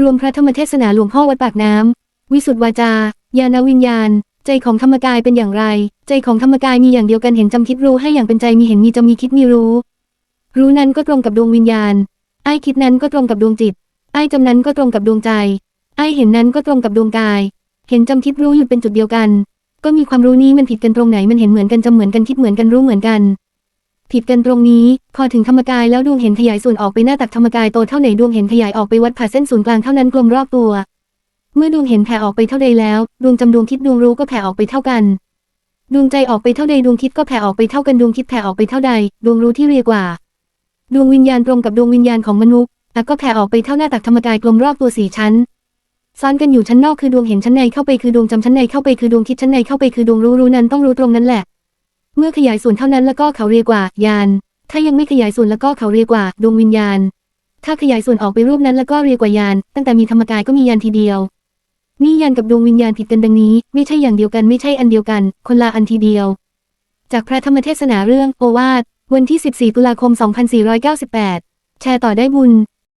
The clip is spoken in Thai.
รวมพระธรรมเทศนาหลวงพ่อวัดปากน้ำ วิสุทธวาจา ญาณวิญญาณ ใจของธรรมกายเป็นอย่างไร ใจของธรรมกายมีอย่างเดียวกันเห็นจำคิดรู้ให้อย่างเป็นใจมีเห็นมีจำมีคิดมีรู้ รู้นั้นก็ตรงกับดวงวิญญาณ ไอ้คิดนั้นก็ตรงกับดวงจิต ไอ้จำนั้นก็ตรงกับดวงใจ ไอ้เห็นนั้นก็ตรงกับดวงกาย เห็นจำคิดรู้หยุดเป็นจุดเดียวกัน ก็มีความรู้นี้มันผิดกันตรงไหนมันเห็นเหมือนกันจำเหมือนกันคิดเหมือนกันรู้เหมือนกัน ผิดกันตรงนี้ พอถึงธรรมกายแล้วดวงเห็นขยายส่วนออกไปหน้าตักธรรมกายโตเท่าไหนดวงเห็นขยายออกไปวัดผ่าเส้นศูนย์กลางเท่านั้นกลมรอบตัว เมื่อดวงเห็นแผ่ออกไปเท่าใดแล้ว ดวงจำดวงคิดดวงรู้ก็แผ่ออกไปเท่ากัน ดวงใจออกไปเท่าใดดวงคิดก็แผ่ออกไปเท่ากันดวงคิดแผ่ออกไปเท่าใด ดวงรู้ที่เรียกว่า ดวงวิญญาณตรงกับดวงวิญญาณของมนุษย์แต่ก็แผ่ออกไปเท่าหน้าตักธรรมกายกลมรอบตัวสี่ชั้นซ้อนกันอยู่ชั้นนอกคือดวงเห็นชั้นในเข้าไปคือดวงจำชั้นในเข้าไปคือดวงคิดชั้นในเข้าไปคือดวงรู้รู้นั้นต้องรู้ตรงนั้นแหละ เมื่อขยายส่วนเท่านั้นแล้วก็เขาเรียกว่าญาณถ้ายังไม่ขยายส่วนแล้วก็เขาเรียกว่าดวงวิญญาณ ถ้าขยายส่วนออกไปรูปนั้นแล้วก็เรียกว่าญาณตั้งแต่มีธรรมกายก็มีญาณทีเดียวนี่ญาณกับดวงวิญญาณผิดกันดังนี้ ไม่ใช่อย่างเดียวกันไม่ใช่อันเดียวกัน คนละอันทีเดียว จากพระธรรมเทศนาเรื่องโอวาทวันที่ 14 ตุลาคม 2498 แชร์ต่อได้บุญ